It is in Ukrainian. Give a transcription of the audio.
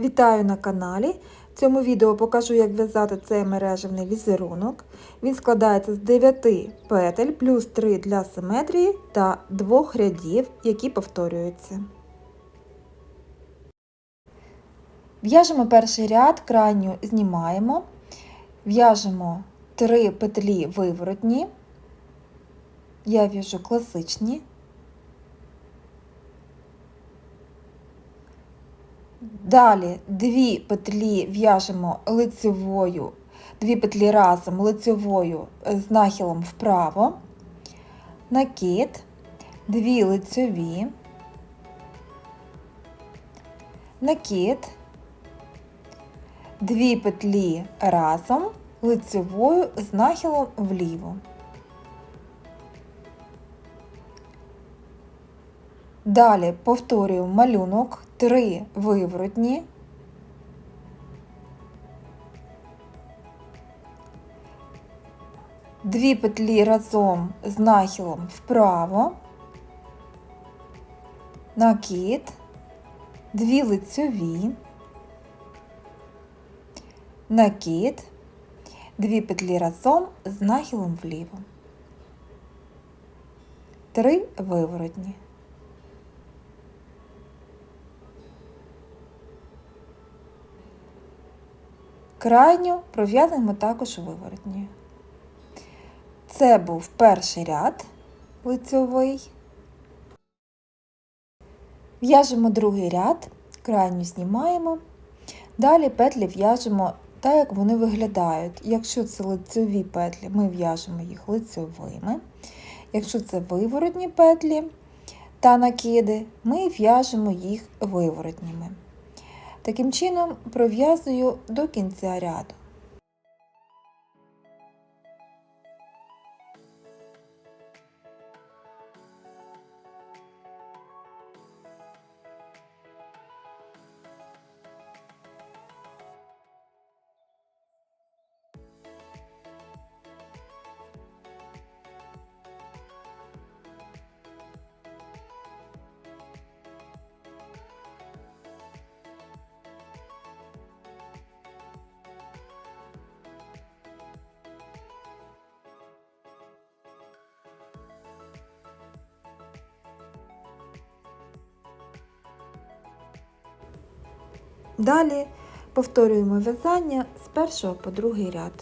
Вітаю на каналі. В цьому відео покажу, як в'язати цей мережевний візерунок. Він складається з 9 петель плюс 3 для симетрії та двох рядів, які повторюються. В'яжемо перший ряд, крайню знімаємо, в'яжемо 3 петлі виворотні. Я в'яжу класичні. Далі дві петлі в'яжемо лицевою, дві петлі разом лицевою з нахилом вправо, накид, дві лицеві, накид, дві петлі разом лицевою з нахилом вліво. Далі повторюю малюнок, три виворотні, дві петлі разом з нахилом вправо, накид, дві лицьові, накид, дві петлі разом з нахилом вліво, три виворотні. Крайню пров'язуємо також виворотні. Це був перший ряд лицьовий. В'яжемо другий ряд, крайню знімаємо. Далі петлі в'яжемо так, як вони виглядають. Якщо це лицьові петлі, ми в'яжемо їх лицьовими. Якщо це виворотні петлі та накиди, ми в'яжемо їх виворотніми. Таким чином пров'язую до кінця ряду. Далі повторюємо в'язання з першого по другий ряд.